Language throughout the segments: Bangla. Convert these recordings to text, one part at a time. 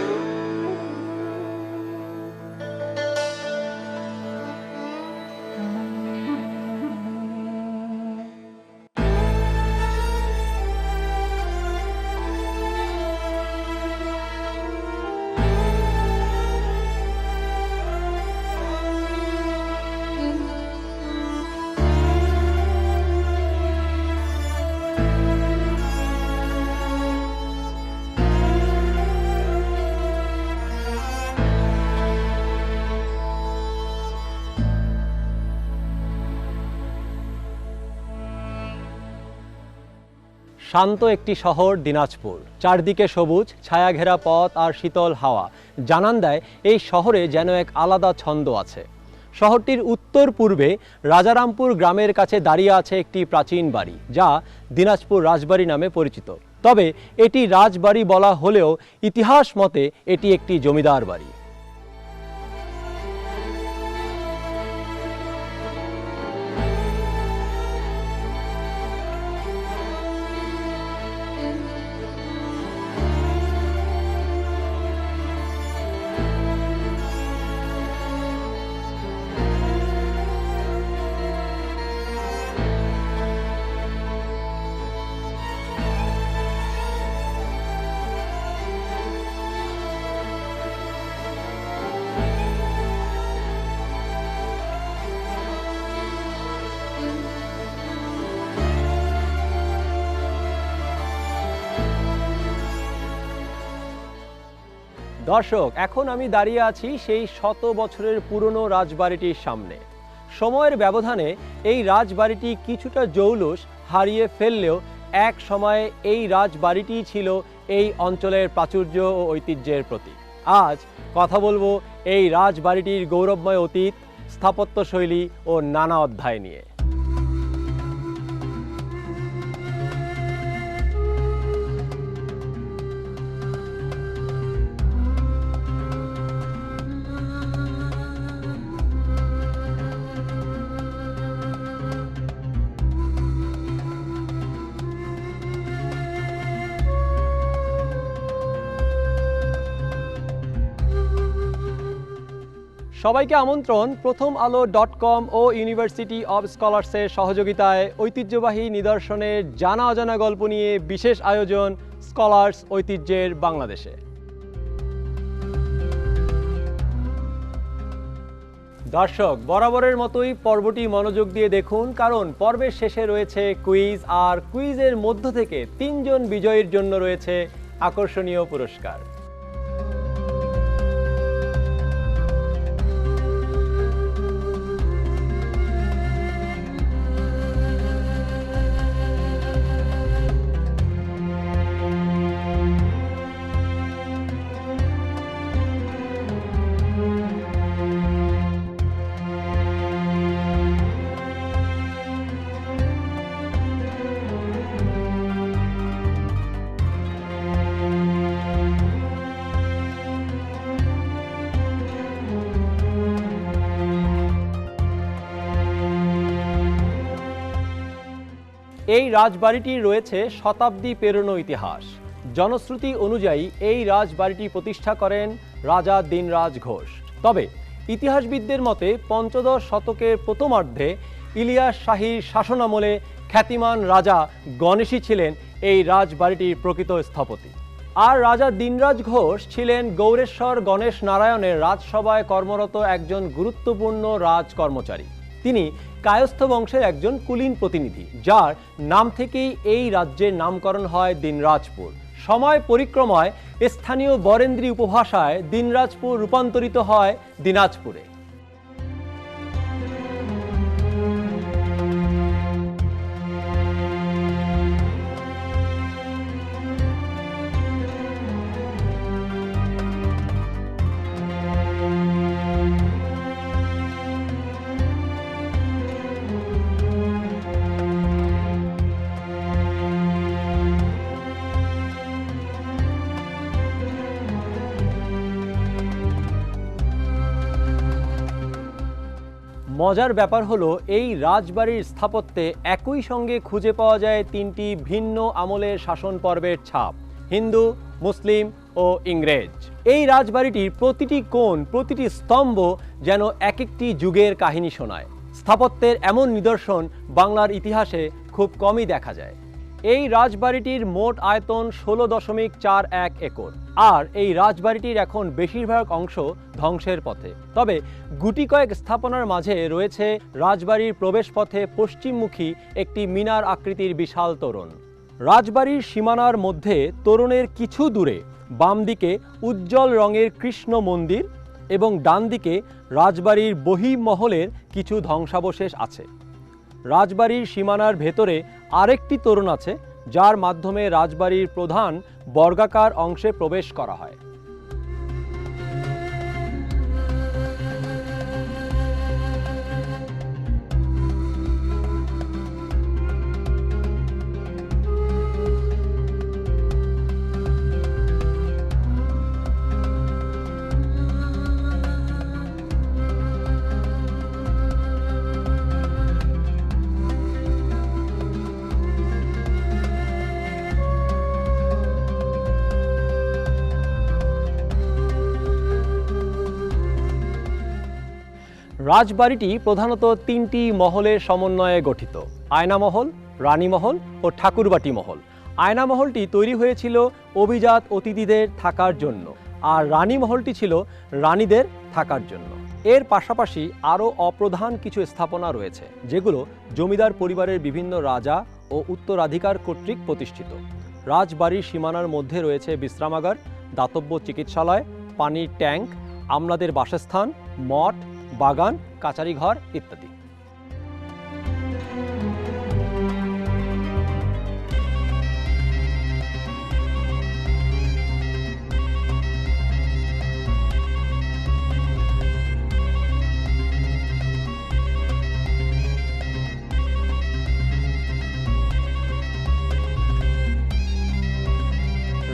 you. শান্ত একটি শহর, দিনাজপুর। চারদিকে সবুজ, ছায়াঘেরা পথ আর শীতল হাওয়া। জানান দেয়, এই শহরে যেন এক আলাদা ছন্দ আছে। শহরটির উত্তর পূর্বে রাজারামপুর গ্রামের কাছে দাঁড়িয়ে আছে একটি প্রাচীন বাড়ি, যা দিনাজপুর রাজবাড়ি নামে পরিচিত। তবে এটি রাজবাড়ি বলা হলেও ইতিহাস মতে এটি একটি জমিদার বাড়ি। দর্শক, এখন আমি দাঁড়িয়ে আছি সেই শত বছরের পুরনো রাজবাড়িটির সামনে। সময়ের ব্যবধানে এই রাজবাড়িটি কিছুটা জৌলুস হারিয়ে ফেললেও এক সময়ে এই রাজবাড়িটি ছিল এই অঞ্চলের প্রাচুর্য ও ঐতিহ্যের প্রতীক। আজ কথা বলব এই রাজবাড়িটির গৌরবময় অতীত, স্থাপত্যশৈলী ও নানা অধ্যায় নিয়ে। সবাইকে আমন্ত্রণ, প্রথম আলো ডট কম ও ইউনিভার্সিটি অব স্কলার্সের সহযোগিতায় ঐতিহ্যবাহী নিদর্শনের জানা অজানা গল্প নিয়ে বিশেষ আয়োজন স্কলার্স ঐতিহ্যের বাংলাদেশে। দর্শক, বরাবরের মতোই পর্বটি মনোযোগ দিয়ে দেখুন, কারণ পর্বের শেষে রয়েছে কুইজ, আর কুইজের মধ্য থেকে তিনজন বিজয়ীর জন্য রয়েছে আকর্ষণীয় পুরস্কার। এই রাজবাড়িটির রয়েছে শতাব্দী পেরোনো ইতিহাস। জনশ্রুতি অনুযায়ী এই রাজবাড়িটি প্রতিষ্ঠা করেন রাজা দিনরাজ ঘোষ। তবে ইতিহাসবিদদের মতে পঞ্চদশ শতকের প্রথমার্ধে ইলিয়াস শাহীর শাসনামলে খ্যাতিমান রাজা গণেশই ছিলেন এই রাজবাড়িটির প্রকৃত স্থপতি। আর রাজা দিনরাজ ঘোষ ছিলেন গৌরেশ্বর গণেশ নারায়ণের রাজসভায় কর্মরত একজন গুরুত্বপূর্ণ রাজ কর্মচারী। তিনি কায়স্থ বংশের একজন কুলীন প্রতিনিধি, যার নাম থেকেই এই রাজ্যের নামকরণ হয় দিনরাজপুর। সময় পরিক্রমায় স্থানীয় বরেন্দ্রী উপভাষায় দিনরাজপুর রূপান্তরিত হয় দিনাজপুরে। মজার ব্যাপার হলো, এই রাজবাড়ির স্থাপত্যে একই সঙ্গে খুঁজে পাওয়া যায় তিনটি ভিন্ন আমলের শাসন পর্বের ছাপ, হিন্দু, মুসলিম ও ইংরেজ। এই রাজবাড়িটির প্রতিটি কোণ, প্রতিটি স্তম্ভ যেন এক একটি যুগের কাহিনী শোনায়। স্থাপত্যের এমন নিদর্শন বাংলার ইতিহাসে খুব কমই দেখা যায়। এই রাজবাড়িটির মোট আয়তন ষোলো দশমিক চার এক একর। আর এই রাজবাড়িটির এখন বেশিরভাগ অংশ ধ্বংসের পথে। তবে গুটি কয়েক স্থাপনার মাঝে রয়েছে রাজবাড়ির প্রবেশপথে পশ্চিমমুখী একটি মিনার আকৃতির বিশাল তোরণ। রাজবাড়ির সীমানার মধ্যে তোরণের কিছু দূরে বাম দিকে উজ্জ্বল রঙের কৃষ্ণ মন্দির এবং ডান দিকে রাজবাড়ির বহিমহলের কিছু ধ্বংসাবশেষ আছে। রাজবাড়ির সীমানার ভেতরে আরেকটি তরুণ আছে যার মাধ্যমে রাজবাড়ির প্রধান বর্গাকার অংশে প্রবেশ করা হয়। রাজবাড়িটি প্রধানত তিনটি মহলের সমন্বয়ে গঠিত, আয়নামহল, রানীমহল ও ঠাকুরবাটি মহল। আয়নামহলটি তৈরি হয়েছিল অভিজাত অতিথিদের থাকার জন্য, আর রানীমহলটি ছিল রানীদের থাকার জন্য। এর পাশাপাশি আরও অপ্রধান কিছু স্থাপনা রয়েছে, যেগুলো জমিদার পরিবারের বিভিন্ন রাজা ও উত্তরাধিকার কর্তৃক প্রতিষ্ঠিত। রাজবাড়ির সীমানার মধ্যে রয়েছে বিশ্রামাগার, দাতব্য চিকিৎসালয়, পানির ট্যাঙ্ক, আমলাদের বাসস্থান, মঠ বাগান কাচারি ঘর ইত্যাদি।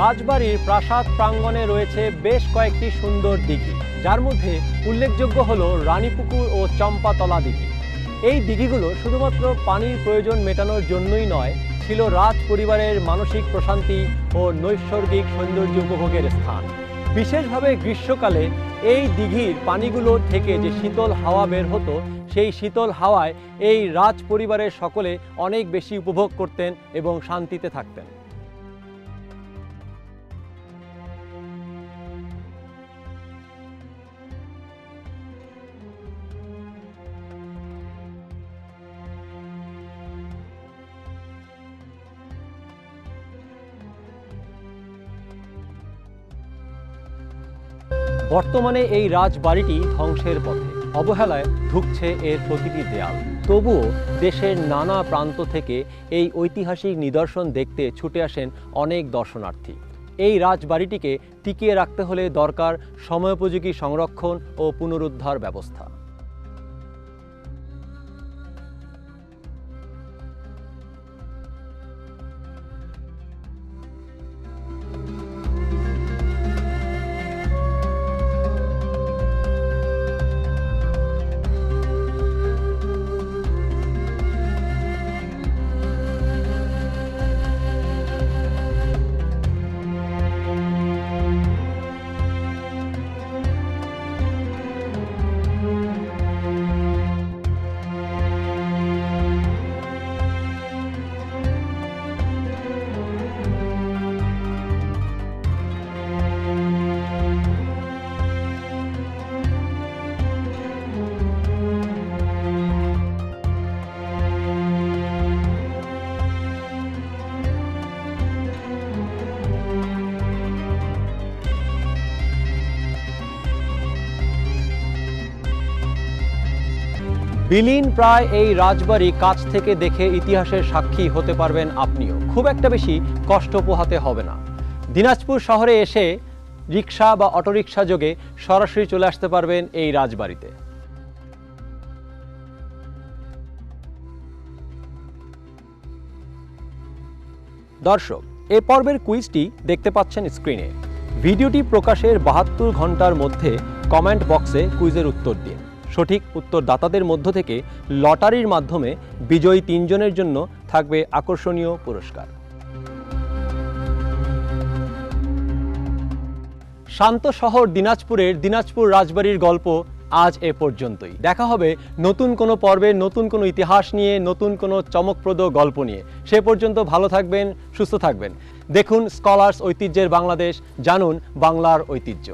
রাজবাড়ির প্রাসাদ প্রাঙ্গণে রয়েছে বেশ কয়েকটি সুন্দর দিঘি। যার মধ্যে উল্লেখযোগ্য হল রানীপুকুর ও চম্পাতলা দিঘি। এই দিঘিগুলো শুধুমাত্র পানির প্রয়োজন মেটানোর জন্যই নয়, ছিল রাজ পরিবারের মানসিক প্রশান্তি ও নৈসর্গিক সৌন্দর্য উপভোগের স্থান। বিশেষভাবে গ্রীষ্মকালে এই দিঘির পানিগুলো থেকে যে শীতল হাওয়া বের হতো, সেই শীতল হাওয়ায় এই রাজ পরিবারের সকলে অনেক বেশি উপভোগ করতেন এবং শান্তিতে থাকতেন। বর্তমানে এই রাজবাড়িটি ধ্বংসের পথে। অবহেলায় ঢুকছে এর প্রতিটি দেয়াল। তবুও দেশের নানা প্রান্ত থেকে এই ঐতিহাসিক নিদর্শন দেখতে ছুটে আসেন অনেক দর্শনার্থী। এই রাজবাড়িটিকে টিকিয়ে রাখতে হলে দরকার সময়োপযোগী সংরক্ষণ ও পুনরুদ্ধার ব্যবস্থা। বিলীন প্রায় এই রাজবাড়ি কাছ থেকে দেখে ইতিহাসের সাক্ষী হতে পারবেন আপনিও। খুব একটা বেশি কষ্ট পোহাতে হবে না। দিনাজপুর শহরে এসে রিক্সা বা অটোরিকশা যোগে সরাসরি চলে আসতে পারবেন এই রাজবাড়িতে। দর্শক, এ পর্বের কুইজটি দেখতে পাচ্ছেন স্ক্রিনে। ভিডিওটি প্রকাশের বাহাত্তর ঘণ্টার মধ্যে কমেন্ট বক্সে কুইজের উত্তর দিন। সঠিক উত্তরদাতাদের মধ্য থেকে লটারির মাধ্যমে বিজয়ী তিনজনের জন্য থাকবে আকর্ষণীয় পুরস্কার। শান্ত শহর দিনাজপুরের দিনাজপুর রাজবাড়ির গল্প আজ এ পর্যন্তই। দেখা হবে নতুন কোনো পর্বে, নতুন কোনো ইতিহাস নিয়ে, নতুন কোনো চমকপ্রদ গল্প নিয়ে। সে পর্যন্ত ভালো থাকবেন, সুস্থ থাকবেন। দেখুন স্কলার্স ঐতিহ্যের বাংলাদেশ, জানুন বাংলার ঐতিহ্য।